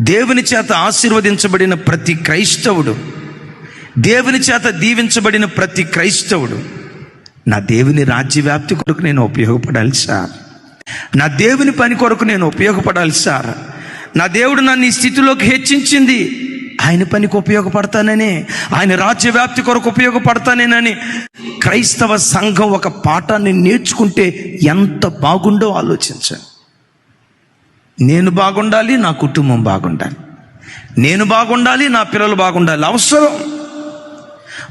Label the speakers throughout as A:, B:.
A: దేవుని చేత ఆశీర్వదించబడిన ప్రతి క్రైస్తవుడు దేవుని చేత దీవించబడిన ప్రతి క్రైస్తవుడు నా దేవుని రాజ్యవ్యాప్తి కొరకు నేను ఉపయోగపడాలి సార్. నా దేవుని పని కొరకు నేను ఉపయోగపడాలి సార్. నా దేవుడు నన్ను ఈ స్థితిలోకి హెచ్చించింది. ఆయన పనికి ఉపయోగపడతానని ఆయన రాజ్యవ్యాప్తి కొరకు ఉపయోగపడతానేనని క్రైస్తవ సంఘం ఒక పాఠాన్ని నేర్చుకుంటే ఎంత బాగుండో ఆలోచించండి. నేను బాగుండాలి నా కుటుంబం బాగుండాలి. నేను బాగుండాలి నా పిల్లలు బాగుండాలి. అవసరం.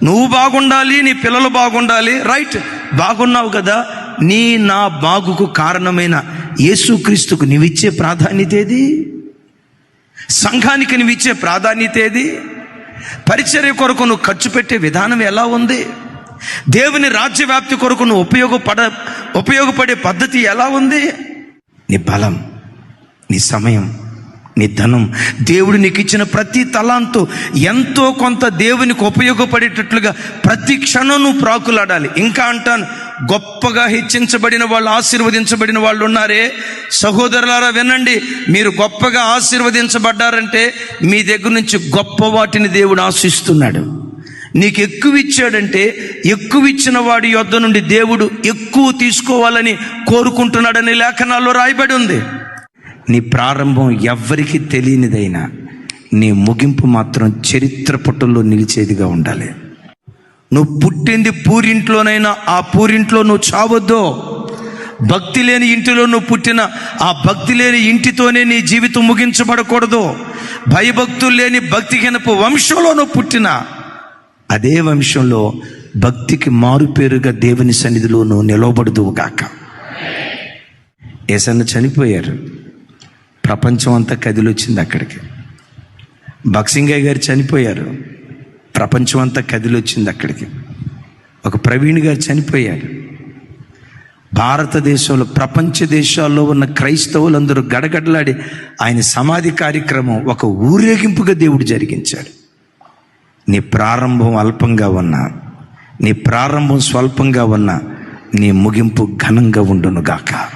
A: నువ్వు బాగుండాలి నీ పిల్లలు బాగుండాలి. రైట్ బాగున్నావు కదా. నీ నా బాగుకు కారణమైన యేసుక్రీస్తుకు నీవిచ్చే ప్రాధాన్యత ఏది? సంఘానికి నీవిచ్చే ప్రాధాన్యత ఏది? పరిచర్య కొరకు నువ్వు ఖర్చు పెట్టే విధానం ఎలా ఉంది? దేవుని రాజ్యవ్యాప్తి కొరకు నువ్వు ఉపయోగపడ ఉపయోగపడే పద్ధతి ఎలా ఉంది? నీ బలం. నీ సమయం నీ ధనం. దేవుడు నీకు ఇచ్చిన ప్రతి తలాంతో ఎంతో కొంత దేవునికి ఉపయోగపడేటట్లుగా ప్రతి క్షణం నువ్వు ప్రాకులాడాలి. ఇంకా అంటాను గొప్పగా హెచ్చించబడిన వాళ్ళు ఆశీర్వదించబడిన వాళ్ళు ఉన్నారే. సహోదరులారా వినండి మీరు గొప్పగా ఆశీర్వదించబడ్డారంటే మీ దగ్గర నుంచి గొప్ప వాటిని దేవుడు ఆశిస్తున్నాడు. నీకు ఎక్కువ ఇచ్చాడంటే ఎక్కువ ఇచ్చిన వాడి యొద్ద నుండి దేవుడు ఎక్కువ తీసుకోవాలని కోరుకుంటున్నాడని లేఖనాల్లో రాయబడి ఉంది. నీ ప్రారంభం ఎవ్వరికి తెలియనిదైనా నీ ముగింపు మాత్రం చరిత్ర పుటల్లో నిలిచేదిగా ఉండాలి. నువ్వు పుట్టింది పూరింట్లోనైనా ఆ పూరింట్లో నువ్వు చావద్దో. భక్తి లేని ఇంటిలో నువ్వు పుట్టిన ఆ భక్తి లేని ఇంటితోనే నీ జీవితం ముగించబడకూడదు. భయభక్తులు లేని భక్తిహీనపు వంశంలో నువ్వు పుట్టిన అదే వంశంలో భక్తికి మారుపేరుగా దేవుని సన్నిధిలో నువ్వు నిలవబడదువు కాక ఏసన్న చనిపోయారు. ప్రపంచం అంతా కదిలొచ్చింది అక్కడికి. బక్సింగయ్య గారు చనిపోయారు. ప్రపంచం అంతా కదిలొచ్చింది అక్కడికి. ఒక ప్రవీణ్ గారు చనిపోయారు. భారతదేశంలో ప్రపంచ దేశాల్లో ఉన్న క్రైస్తవులందరూ గడగడలాడి ఆయన సమాధి కార్యక్రమం ఒక ఊరేగింపుగా దేవుడు జరిగించాడు. నీ ప్రారంభం అల్పంగా ఉన్నా నీ ప్రారంభం స్వల్పంగా ఉన్నా నీ ముగింపు ఘనంగా ఉండును గాక